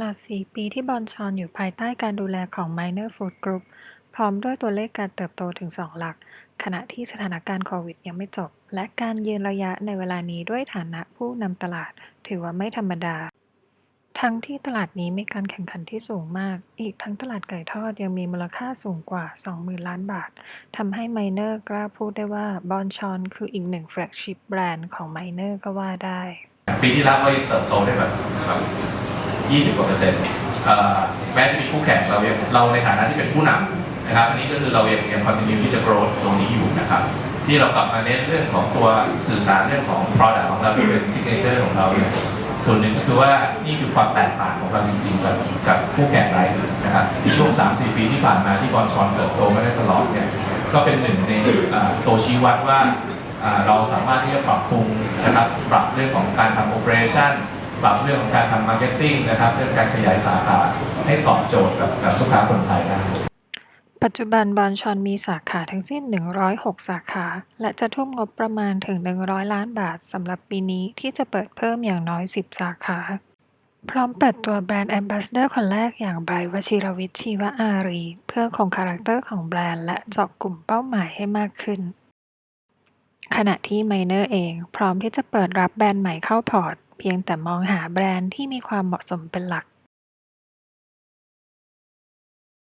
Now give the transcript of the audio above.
ลาด4 ปีที่บอนชอนอยู่ภายใต้การดูแลของ Minor Food Group พร้อมด้วยตัวเลขการเติบโตถึง 2 หลัก ขณะที่สถานการณ์โควิดยังไม่จบ และการยืนระยะในเวลานี้ด้วยฐานะผู้นำตลาด ถือว่าไม่ธรรมดา ทั้งที่ตลาดนี้มีการแข่งขันที่สูงมาก อีกทั้งตลาดไก่ทอดยังมีมูลค่าสูงกว่า 20,000 ล้านบาททำให้ Minor กล้าพูดได้ว่าบอนชอนคืออีกหนึ่งแฟลกชิพแบรนด์ของ Minor ก็ว่าได้ ปีที่แล้วก็เติบโตได้แบบ 20กว่าเปอร์เซ็นต์แม้จะมีคู่แข่งเรายังเราในฐานะที่เป็นผู้นำนะครับ อันนี้ก็คือเรายังยัง continue ที่จะ grow ตรงนี้อยู่นะครับ ที่เรากลับมาเน้นเรื่องของตัวสื่อสารเรื่องของ product ของเราที่เป็น signature ของเราเนี่ยส่วนหนึ่งก็คือว่านี่คือความแตกต่างของเราจริงๆกับกับคู่แข่งรายอื่นนะครับในช่วง 3-4 ปีที่ผ่านมาที่บอลชอนเติบโตมาได้ตลอดเนี่ยก็เป็นหนึ่งในตัวชี้วัดว่าอ่าเราสามารถที่จะปรับปรุงนะครับปรับเรื่องของการทำโอเปอเรชั่น ปรับเรื่องของการทำมาร์เก็ตติ้งนะครับ เรื่องการขยายสาขาให้ตอบโจทย์กับกับลูกค้าคนไทยได้ปัจจุบันบอนชอนมีสาขาทั้งสิ้น 106 สาขา และจะทุ่มงบประมาณถึง 100 ล้านบาทสำหรับปีนี้ที่จะเปิดเพิ่มอย่างน้อย 10 สาขา พร้อมเปิดตัวแบรนด์แอมบาสเดอร์คนแรกอย่างไบร์วชิรวิทย์ชีวอารี เพื่อคงคาแรคเตอร์ของแบรนด์และเจาะกลุ่มเป้าหมายให้มากขึ้น ขณะที่ไมเนอร์เอง พร้อมที่จะเปิดรับแบรนด์ใหม่เข้าพอร์ต พียงแต่มองหาแบรนด์ที่มีความเหมาะสมเป็นหลัก